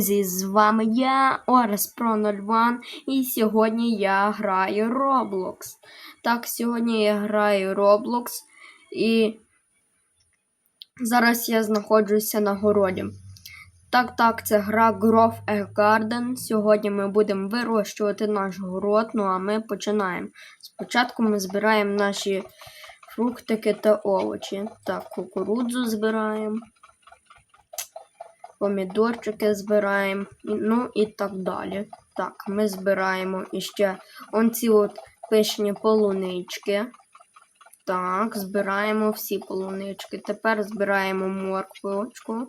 друзі! З вами я, Орес Pro 01, і сьогодні я граю Roblox. Так, сьогодні я граю Roblox і зараз я знаходжуся на городі. Так, так, це гра Grove a Garden. Сьогодні ми будемо вирощувати наш город, ну а ми починаємо. Спочатку ми збираємо наші фруктики та овочі. Так, кукурудзу збираємо помідорчики збираємо, ну і так далі. Так, ми збираємо іще онці от пишні полунички. Так, збираємо всі полунички. Тепер збираємо морквочку.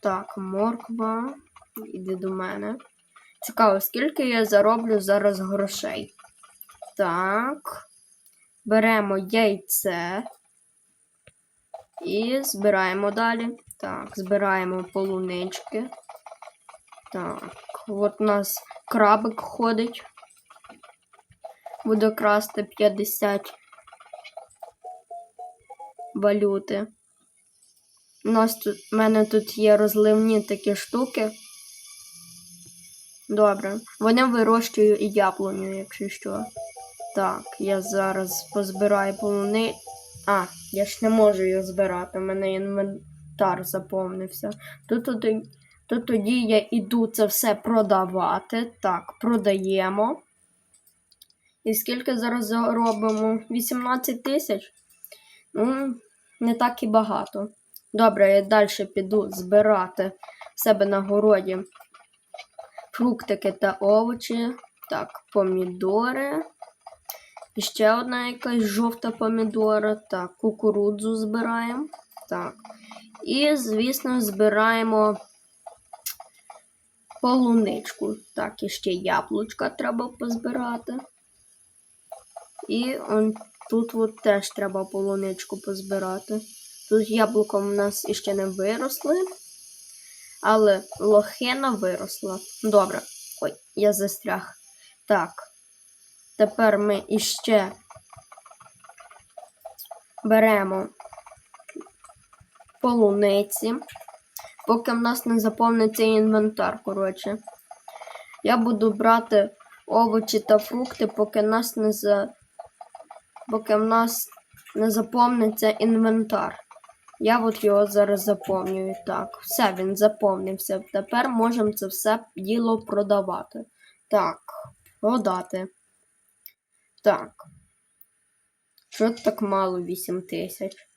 Так, морква. Іди до мене. Цікаво, скільки я зароблю зараз грошей. Так. Беремо яйце. І збираємо далі. Так, збираємо полунички. Так, от у нас крабик ходить. Буде красти 50 валюти. У нас тут, в мене тут є розливні такі штуки. Добре. Вони вирощую і яблуню, якщо що. Так, я зараз позбираю полуни. А, я ж не можу їх збирати. У мене інвентар заповнився. Тут, тоді- то тоді я іду це все продавати. Так, продаємо. І скільки зараз заробимо? 18 тисяч? Ну, не так і багато. Добре, я далі піду збирати в себе на городі фруктики та овочі. Так, помідори. І ще одна якась жовта помідора. Так, кукурудзу збираємо. Так. І, звісно, збираємо полуничку. Так, і ще яблучка треба позбирати. І он тут от теж треба полуничку позбирати. Тут яблуко в нас іще не виросли, але лохина виросла. Добре. Ой, я застряг. Так. Тепер ми іще беремо полуниці, поки в нас не заповниться інвентар, коротше. Я буду брати овочі та фрукти, поки нас не за... поки в нас не заповниться інвентар. Я от його зараз заповнюю. Так, все, він заповнився. Тепер можемо це все діло продавати. Так, продати. Так. Що так мало 8 тисяч?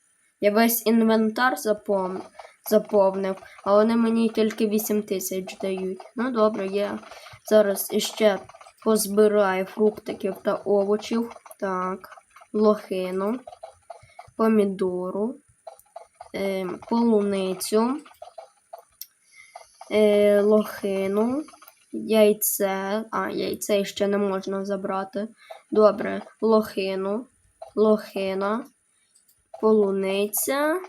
Я весь інвентар запов... заповнив, а вони мені тільки 8 тисяч дають. Ну добре, я зараз іще позбираю фруктиків та овочів. Так, лохину, помідору, е, полуницю, е, лохину, яйце. А, яйце ще не можна забрати. Добре, лохину, лохина, полуниця.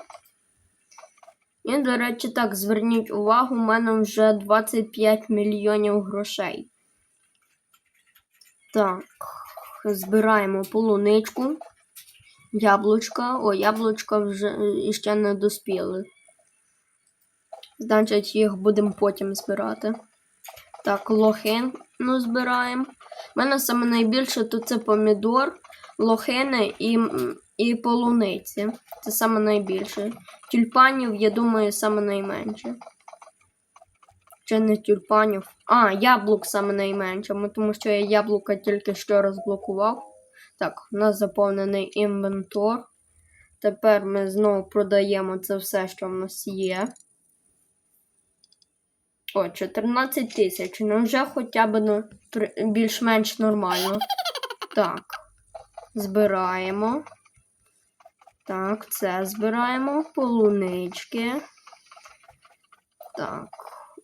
І, до речі, так, зверніть увагу, у мене вже 25 мільйонів грошей. Так, збираємо полуничку, яблучка. О, яблучка вже е, іще не доспіли. Значить, їх будемо потім збирати. Так, лохину збираємо. У мене саме найбільше то це помідор, лохини і, і полуниці. Це саме найбільше. Тюльпанів, я думаю, саме найменше. Чи не тюльпанів? А, яблук саме найменше, тому що я яблука тільки що розблокував. Так, у нас заповнений інвентор. Тепер ми знову продаємо це все, що в нас є. О, 14 тисяч. Ну вже хоча б ну, більш-менш нормально. Так. Збираємо. Так, це збираємо. Полунички. Так.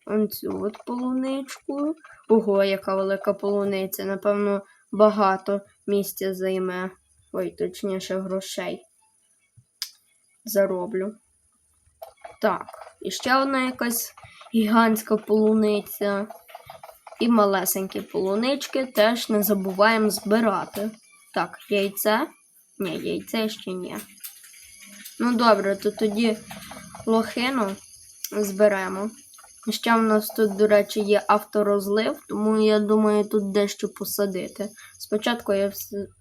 Оцю от полуничку. Ого, яка велика полуниця. Напевно, багато місця займе. Ой, точніше, грошей. Зароблю. Так, і ще одна якась гігантська полуниця. І малесенькі полунички теж не забуваємо збирати. Так, яйце. Ні, яйце ще ні. Ну добре, то тоді лохину зберемо. Ще в нас тут, до речі, є авторозлив, тому я думаю, тут дещо посадити. Спочатку я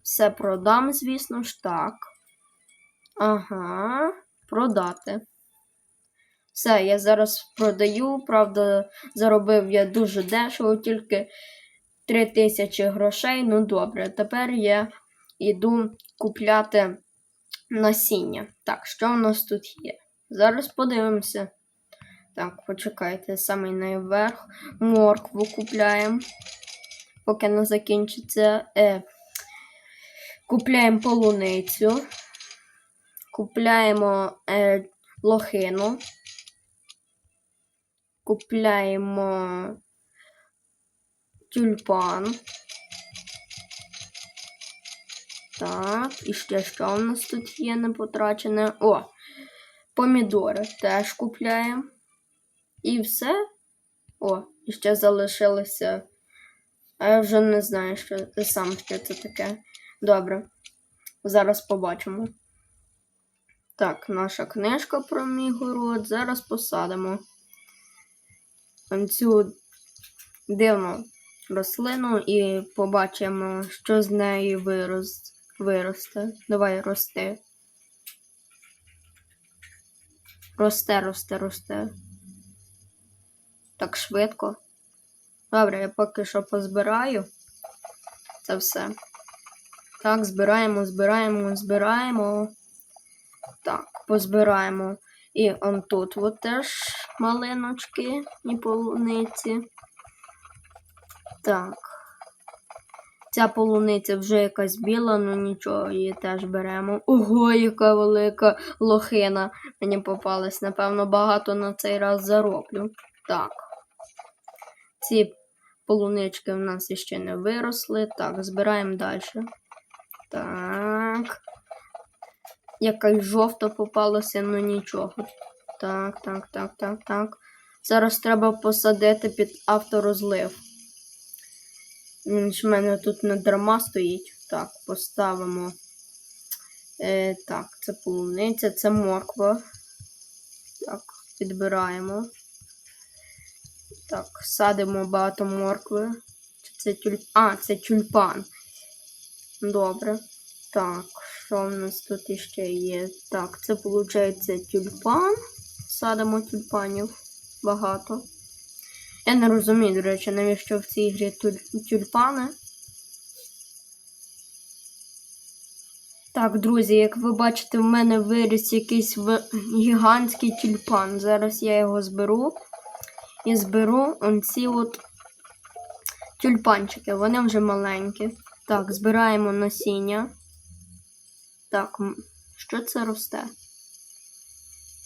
все продам, звісно ж, так. Ага, продати. Все, я зараз продаю. Правда, заробив я дуже дешево, тільки 3 тисячі грошей. Ну добре, тепер я йду купляти насіння. Так, що в нас тут є? Зараз подивимося. Так, почекайте, самий найверх. Моркву купляємо. Поки не закінчиться. Е, купляємо полуницю. Купляємо е, лохину. Купляємо тюльпан. Так, і ще що в нас тут є не потрачене? О! Помідори теж купляємо. І все. О, і ще залишилося. А я вже не знаю, що сам що це таке. Добре. Зараз побачимо. Так, наша книжка про мій город. Зараз посадимо цю дивну рослину і побачимо, що з неї вирос... виросте. Давай рости. Росте, росте, росте. Так швидко. Добре, я поки що позбираю. Це все. Так, збираємо, збираємо, збираємо. Так, позбираємо. І он тут от теж малиночки і полуниці. Так. Ця полуниця вже якась біла, ну нічого, її теж беремо. Ого, яка велика лохина мені попалась. Напевно, багато на цей раз зароблю. Так. Ці полунички в нас ще не виросли. Так, збираємо далі. Так. Якась жовта попалася, ну нічого. Так, так, так, так, так. Зараз треба посадити під авторозлив. Він ж в мене тут не дарма стоїть. Так, поставимо. Е, так, це полуниця, це морква. Так, підбираємо. Так, садимо багато моркви. Це тюль... А, це тюльпан. Добре. Так, що в нас тут іще є? Так, це виходить тюльпан. Садимо тюльпанів багато. Я не розумію, до речі, навіщо в цій грі тюль- тюльпани. Так, друзі, як ви бачите, в мене виріс якийсь в- гігантський тюльпан. Зараз я його зберу. І зберу ці от тюльпанчики. Вони вже маленькі. Так, збираємо насіння. Так, що це росте?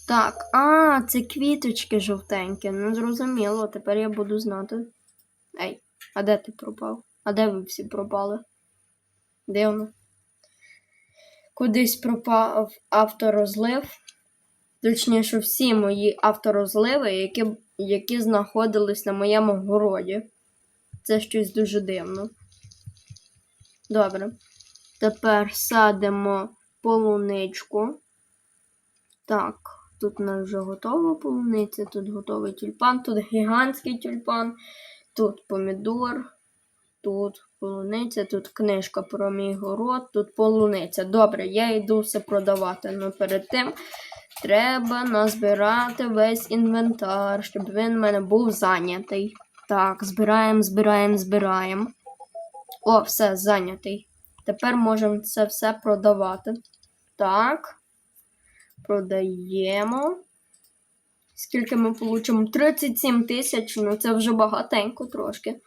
Так, а, це квіточки жовтенькі. Ну, зрозуміло, тепер я буду знати. Ей, а де ти пропав? А де ви всі пропали? Дивно. Кудись пропав авторозлив. Точніше, всі мої авторозливи, які, які знаходились на моєму городі. Це щось дуже дивно. Добре. Тепер садимо полуничку. Так, тут у нас вже готова полуниця, тут готовий тюльпан, тут гігантський тюльпан, тут помідор, тут полуниця, тут книжка про мій город, тут полуниця. Добре, я йду все продавати. але перед тим треба назбирати весь інвентар, щоб він в мене був зайнятий. Так, збираємо, збираємо, збираємо. О, все, зайнятий. Тепер можемо це все продавати. Так. Продаємо. Скільки ми получимо? 37 тисяч, ну це вже багатенько трошки.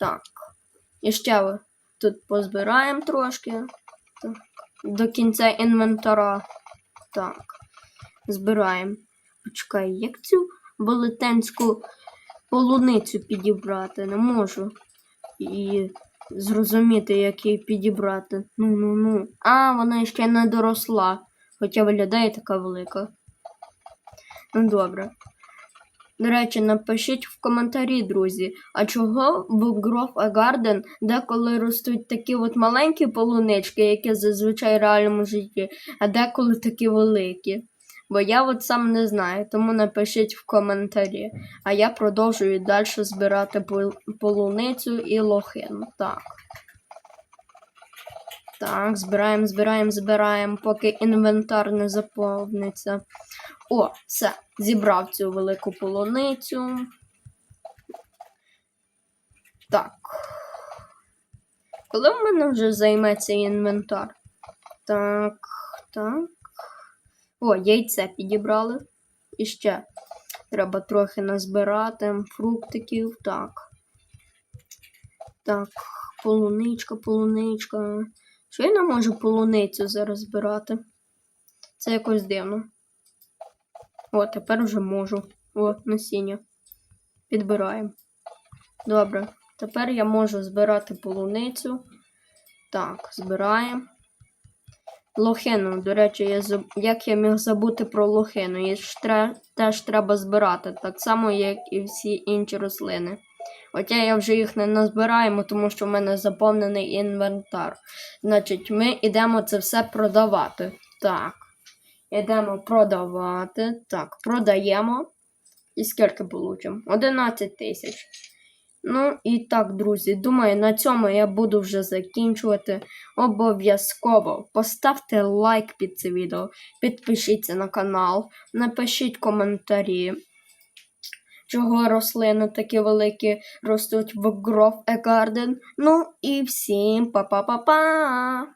Так. І ще тут позбираємо трошки. Так. До кінця інвентара. Так. Збираємо. Почекай, як цю велетенську полуницю підібрати? Не можу. І зрозуміти, як її підібрати. Ну, ну, ну. А, вона ще не доросла. Хоча виглядає така велика. Ну, добре. До речі, напишіть в коментарі, друзі, а чого в Grove Garden деколи ростуть такі от маленькі полунички, які зазвичай в реальному житті, а деколи такі великі. Бо я от сам не знаю, тому напишіть в коментарі. А я продовжую далі збирати полуницю і лохину. Так. Так, збираємо, збираємо, збираємо, поки інвентар не заповниться. О, все, зібрав цю велику полуницю. Так. Коли в мене вже займеться інвентар? Так, так. О, яйце підібрали. І ще треба трохи назбирати фруктиків. Так. Так, полуничка, полуничка. Що я не можу полуницю зараз збирати? Це якось дивно. О, тепер вже можу. О, насіння. Підбираємо. Добре. Тепер я можу збирати полуницю. Так, збираємо. Лохину, до речі, я заб... як я міг забути про лохину? Її ж тре... теж треба збирати, так само, як і всі інші рослини. Хоча я вже їх не назбираємо, тому що в мене заповнений інвентар. Значить, ми йдемо це все продавати. Так. Йдемо продавати. Так, продаємо. І скільки получимо? 11 тисяч. Ну і так, друзі, думаю, на цьому я буду вже закінчувати. Обов'язково поставте лайк під це відео, підпишіться на канал, напишіть коментарі, чого рослини такі великі ростуть в Grove Garden. Ну і всім па-па-па-па!